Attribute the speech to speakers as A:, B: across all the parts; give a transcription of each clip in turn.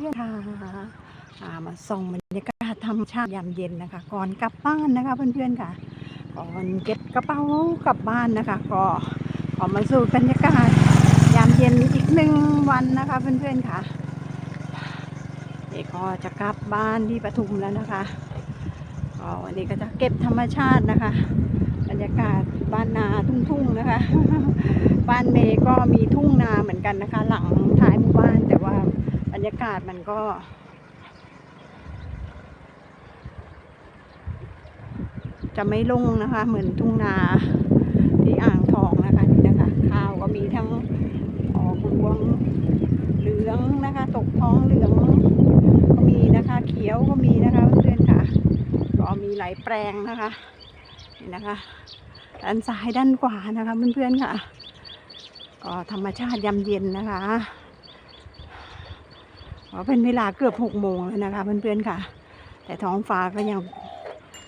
A: พื่ค่ะมาส่องบรรยากาศธรรมชาติยามเย็นนะคะ ก่อนกลับบ้านนะคะเพื่อนๆค่ะ ก่อนเก็บกระเป๋ากลับบ้านนะคะ ก็ขอมาสู่บรรยากาศยามเย็นอีกหนึ่งวันนะคะเพื่อนๆค่ะเอกก็จะกลับบ้านที่ปทุมแล้วนะคะก็วันนี้ก็จะเก็บธรรมชาตินะคะ บรรยากาศบ้านนาทุ่งๆนะคะ บ้านเมย์ก็มีทุ่งนาเหมือนกันนะคะ หลังท้ายหมู่บ้านแต่ว่า ยากาศมันก็จะไม่ลงนะคะ เหมือนทุ่งนาที่อ่างทองนะคะนี่นะคะ ข้าวก็มีทั้งออกรวงเหลืองนะคะ ตกท้องเหลืองก็มีนะคะ เขียวก็มีนะคะเพื่อนค่ะ ก็มีหลายแปลงนะคะนี่นะคะ ด้านซ้ายด้านขวานะคะเพื่อนๆค่ะ ก็ธรรมชาติยามเย็นนะคะ เป็นเวลาเกือบหกโมงแล้วนะคะเพื่อนๆค่ะ แต่ท้องฟ้าก็ยัง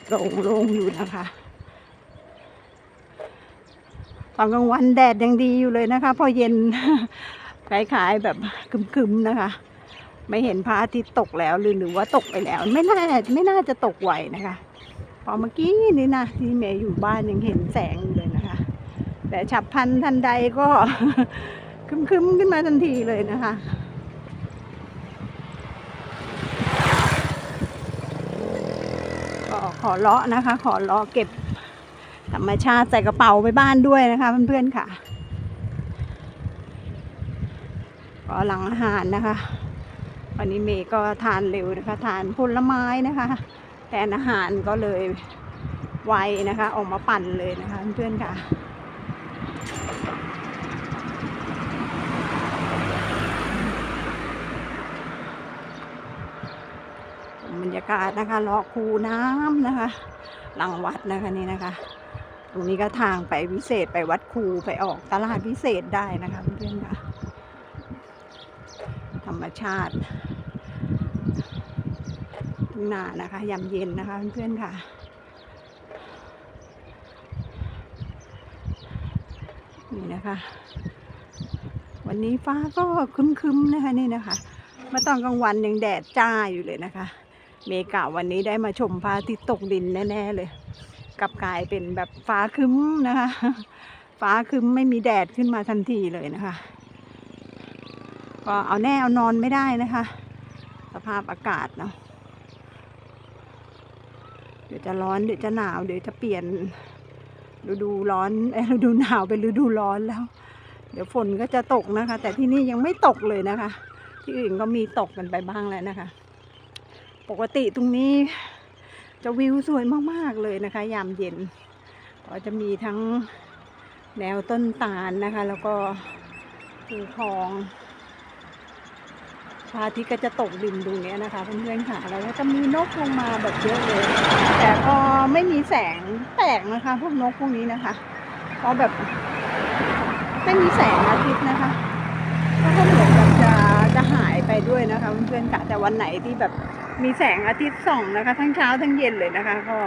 A: โล่งโล่งอยู่นะคะ ตอนกลางวันแดดยังดีอยู่เลยนะคะ พอเย็นคล้ายๆแบบคึมๆนะคะ ไม่เห็นพระอาทิตย์ตกแล้วหรือหรือว่าตกไปแล้ว ไม่น่าไม่น่าจะตกไหวนะคะพอเมื่อกี้นี่นะที่เมย์อยู่บ้านยังเห็นแสงอยู่เลยนะคะ แต่ฉับพันทันใดก็คึมๆขึ้นมาทันทีเลยนะคะ ก็ ขอเลาะนะคะ ขอเลาะเก็บธรรมชาติใส่กระเป๋าไปบ้านด้วยนะคะเพื่อนๆค่ะก็หลังอาหารนะคะ วันนี้เมย์ก็ทานเร็วนะคะ ทานผลไม้นะคะแทนอาหารก็เลยไวนะคะ ออกมาปั่นเลยนะคะเพื่อนๆค่ะ บรรยากาศนะคะเลาะคูน้ำนะคะหลังวัดนะคะนี่นะคะ ตรงนี้ก็ทางไปวิเศษไปวัดคูไปออกตลาดพิเศษได้นะคะเพื่อนๆค่ะ ธรรมชาติทุ่งนานะคะยามเย็นนะคะเพื่อนๆค่ะนี่นะคะ วันนี้ฟ้าก็คึมๆนะคะนี่นะคะเมื่อตอนกลางวันยังแดดจ้าอยู่เลยนะคะ เมกะวันนี้ได้มาชมพระอาทิตย์ตกดินแน่ๆเลยกลับกลายเป็นแบบฟ้าครึ้มนะคะ ฟ้าครึ้มไม่มีแดดขึ้นมาทันทีเลยนะคะ ก็เอาแน่เอานอนไม่ได้นะคะ สภาพอากาศเนาะเดี๋ยวจะร้อนเดี๋ยวจะหนาวเดี๋ยวจะเปลี่ยนฤดูร้อนเอฤดูหนาวเป็นฤดูร้อนแล้ว เดี๋ยวฝนก็จะตกนะคะ แต่ที่นี่ยังไม่ตกเลยนะคะ ที่อื่นก็มีตกกันไปบ้างแล้วนะคะ ปกติตรงนี้จะวิวสวยมากๆเลยนะคะ ยามเย็น ก็จะมีทั้งแนวต้นตาลนะคะ แล้วก็ภูคลองพระอาทิตย์ก็จะตกดินตรงเนี้ยนะคะเพื่อนๆค่ะแล้วก็จะมีนกลงมาแบบเยอะเลย แต่ก็ไม่มีแสงแปลกนะคะ พวกนกพวกนี้นะคะก็แบบไม่มีแสงอาทิตย์นะคะก็เหมือนกับจะจะ ด้วยนะคะเพื่อนๆค่ะแต่วันไหนที่แบบมีแสงอาทิตย์ส่องนะคะ ทั้งเช้าทั้งเย็นเลยนะคะ ก็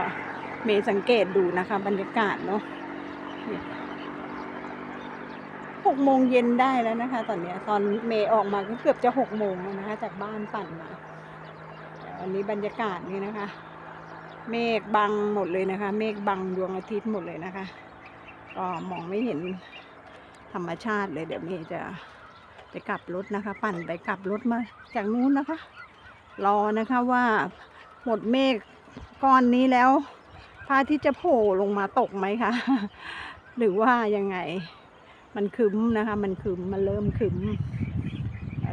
A: เมย์สังเกตดูนะคะ บรรยากาศเนาะหกโมงเย็นได้แล้วนะคะ ตอนเนี้ยตอนเมย์ออกมาก็เกือบจะหกโมงแล้วนะคะ จากบ้านปั่นมาวันนี้บรรยากาศนี่นะคะ เมฆบังหมดเลยนะคะ เมฆบังดวงอาทิตย์หมดเลยนะคะ ก็มองไม่เห็นธรรมชาติเลยเดี๋ยวเมย์จะ จะกลับรถนะคะ ปั่นไปกลับรถมาจากนู้นนะคะ รอนะคะว่าหมดเมฆก้อนนี้แล้วพระอาทิตย์จะโผล่ลงมาตกไหมคะหรือว่ายังไงมันคึมนะคะ มันคึมมันเริ่มคึม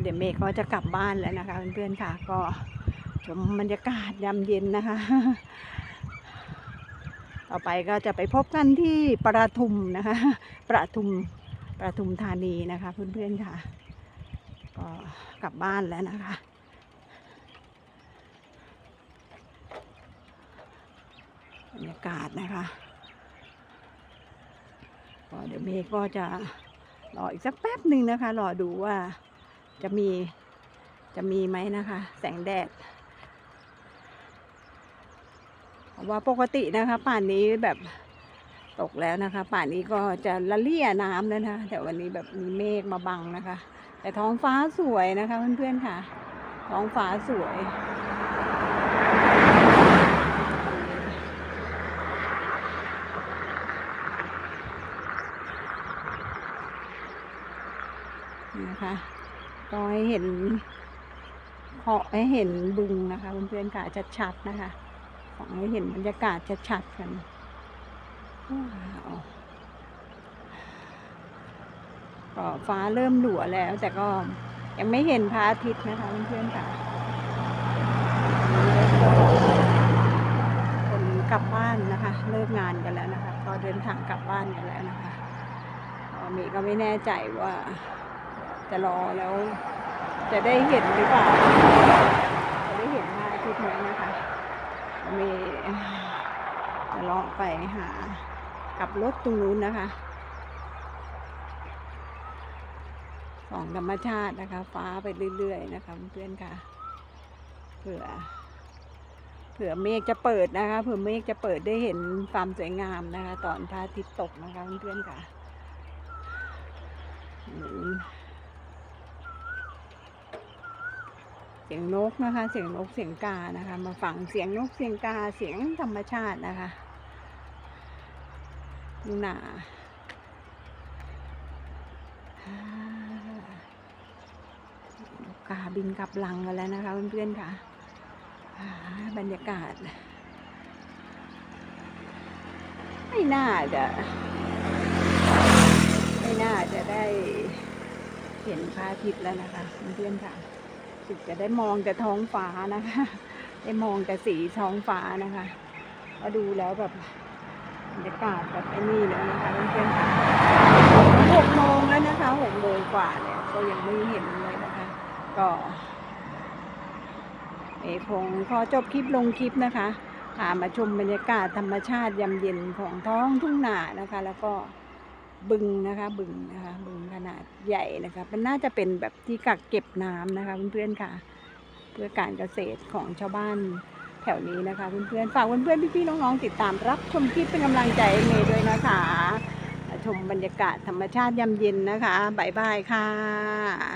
A: เดี๋ยวเมฆก็จะกลับบ้านแล้วนะคะเพื่อนๆค่ะ ก็ชมบรรยากาศยามเย็นนะคะ ต่อไปก็จะไปพบกันที่ประทุมนะคะ ประทุมประทุมธานีนะคะเพื่อนๆค่ะ ก็กลับบ้านแล้วนะคะบรรยากาศนะคะก็เดี๋ยวเมย์ก็จะรออีกสักแป๊บหนึ่งนะคะ รอดูว่าจะมีจะมีไหมนะคะ แสงแดดว่าปกตินะคะ ป่านนี้แบบ ตกแล้วนะคะ ป่านนี้ก็จะละเลี่ยน้ำแล้วนะคะแต่วันนี้แบบมีเมฆมาบังนะคะ แต่ท้องฟ้าสวยนะคะเพื่อนๆค่ะ ท้องฟ้าสวยนะคะก็ให้เห็นขอให้เห็นบึงนะคะเพื่อนๆค่ะชัดๆนะคะ ขอให้เห็นบรรยากาศชัดๆกัน ก็ฟ้าเริ่มหลัวแล้ว แต่ก็ยังไม่เห็นพระอาทิตย์นะคะเพื่อนๆค่ะ คนกลับบ้านนะคะ เลิกงานกันแล้วนะคะ ก็เดินทางกลับบ้านกันแล้วนะคะก็มีก็ไม่แน่ใจว่าจะรอแล้ว จะได้เห็นหรือเปล่า จะได้เห็นพระอาทิตย์ไหมนะคะมย์จะลาะไปหา กับรถตรงนู้นนะคะสองธรรมชาตินะคะ ฟ้าไปเรื่อยๆนะคะเพื่อนค่ะ เผื่อ เผื่อเมฆจะเปิดนะคะ เผื่อเมฆจะเปิดได้เห็นความสวยงามนะคะ ตอนพระอาทิตย์ตกนะคะเพื่อนค่ะเสียงนกนะคะ เสียงนกเสียงกานะคะ มาฟังเสียงนกเสียงกาเสียงธรรมชาตินะคะ ดูหนาอ่านกาบินกลับลังกันแล้วนะคะเพื่อนๆค่ะ บรรยากาศ ไม่น่าจะ ไม่น่าจะได้เห็นพระอาทิตย์แล้วนะคะเพื่อนๆค่ะสึกจะได้มองแต่ท้องฟ้านะคะ ได้มองแต่สีท้องฟ้านะคะก็ดูแล้วแบบ รรยากาศแบบไอ้นี่แล้วนะคะเพื่อนๆค่ะหกโมงแล้วนะคะหกโมงกว่าเนี่ยก็ยังไม่เห็นเลยนะคะ ก็เอคงขอจบคลิปลงคลิปนะคะพามาชมบรรยากาศธรรมชาติยามเย็นของท้องทุ่งนานะคะ แล้วก็บึงนะคะ บึงนะคะ บึงขนาดใหญ่นะคะมันน่าจะเป็นแบบที่กักเก็บน้ำนะคะเพื่อนๆค่ะ เพื่อการเกษตรของชาวบ้าน ถวนี้นะคะ เพื่อนๆ ฝากเพื่อนๆ พี่ๆ น้องๆ ติดตามรับชมคลิปเป็นกำลังใจให้เมย์ด้วยนะคะ ชมบรรยากาศธรรมชาติยามเย็นนะคะ บ๊ายบายค่ะ